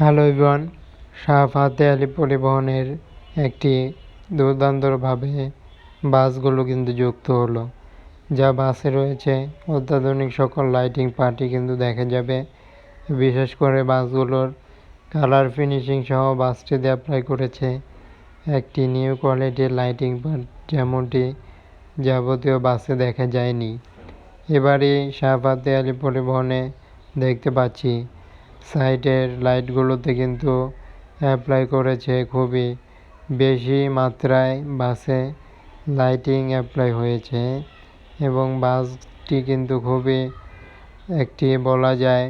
Hello ইভান শাহ ফাতে আলী পরিবহনের একটি দুর্দান্তভাবে বাসগুলো কিন্তু যুক্ত হলো। যা বাসে রয়েছে, অত্যাধুনিক সকল লাইটিং পার্টি কিন্তু দেখা যাবে। বিশেষ করে বাসগুলোর কালার ফিনিশিং সহ বাসটিতে অ্যাপ্লাই করেছে একটি নিউ কোয়ালিটির লাইটিং পার্ট যেমনটি যাবতীয় বাসে দেখা যায়নি। এবারে শাহ ফাতে আলী পরিবহনে দেখতে পাচ্ছি সাইডের লাইটগুলোতে কিন্তু অ্যাপ্লাই করেছে খুবই বেশি মাত্রায় বাসে লাইটিং অ্যাপ্লাই হয়েছে এবং বাসটি কিন্তু খুবই একটি বলা যায়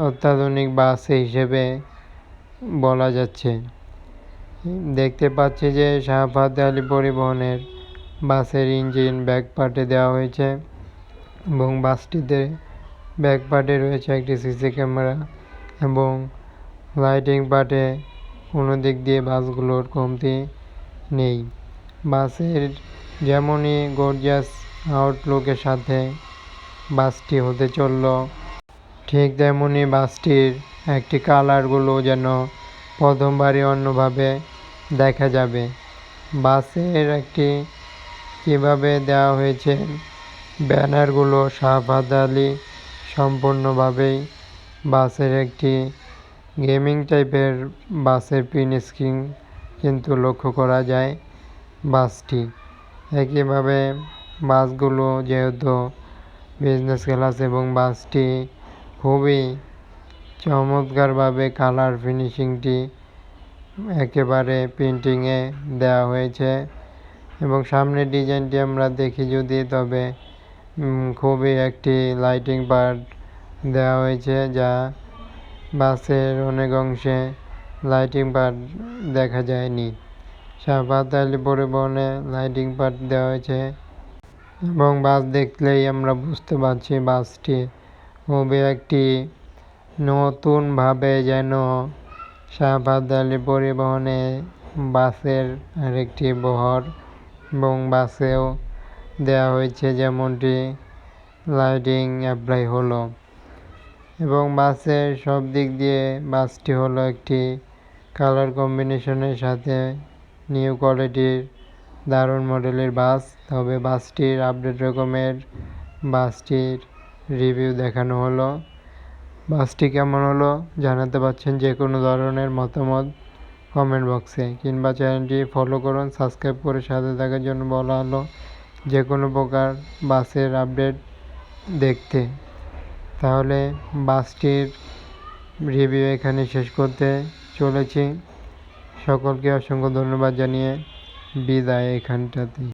অত্যাধুনিক বাস হিসেবে বলা যাচ্ছে। দেখতে পাচ্ছি যে শাহফাতে আলী পরিবহনের বাসের ইঞ্জিন ব্যাক পার্টে দেওয়া হয়েছে এবং বাসটিতে ব্যাক পার্টে রয়েছে একটি সিসি ক্যামেরা এবং লাইটিং পার্টে কোনো দিক দিয়ে বাসগুলোর কমতি নেই। বাসের যেমনই গর্জিয়াস আউটলুকের সাথে বাসটি হতে চলল, ঠিক তেমনই বাসটির একটি কালারগুলো যেন প্রথমবারই অন্যভাবে দেখা যাবে। বাসের একটি কীভাবে দেওয়া হয়েছে ব্যানারগুলো শাহবাদ আলী সম্পূর্ণভাবেই বাসের একটি গেমিং টাইপের বাসের প্রিন স্ক্রিন কিন্তু লক্ষ্য করা যায় বাসটি। একইভাবে বাসগুলো যেহেতু বিজনেস ক্লাস এবং বাসটি খুবই চমৎকারভাবে কালার ফিনিশিংটি একেবারে প্রিন্টিংয়ে দেওয়া হয়েছে এবং সামনের ডিজাইনটি আমরা দেখি যদি, তবে খুবই একটি লাইটিং পার্ট দেওয়া হয়েছে যা বাসের অনেক অংশে লাইটিং পার্ট দেখা যায়নি। আলী পরিবহনে লাইটিং পার্ট দেওয়া হয়েছে এবং বাস দেখলেই আমরা বুঝতে পারছি বাসটি খুবই একটি নতুনভাবে যেন আলী পরিবহনে বাসের আরেকটি বহর এবং বাসেও দেওয়া হয়েছে, যেমনটি লাইটিং অ্যাপ্লাই হলো। এবং বাসের সব দিক দিয়ে বাসটি হলো একটি কালার কম্বিনেশনের সাথে নিউ কোয়ালিটির দারুণ মডেলের বাস। তবে বাসটির আপডেট রকমের বাসটির রিভিউ দেখানো হলো। বাসটি কেমন হলো জানাতে পারছেন যে কোনো ধরনের মতামত কমেন্ট বক্সে, কিংবা চ্যানেলটি ফলো করুন, সাবস্ক্রাইব করে সাথে থাকার জন্য বলা হলো। যে কোনো প্রকার বাসের আপডেট দেখতে। তাহলে বাসটির রিভিউ এখানে শেষ করতে চলেছি। সকলকে অসংখ্য ধন্যবাদ জানিয়ে বিদায় এখানটাতে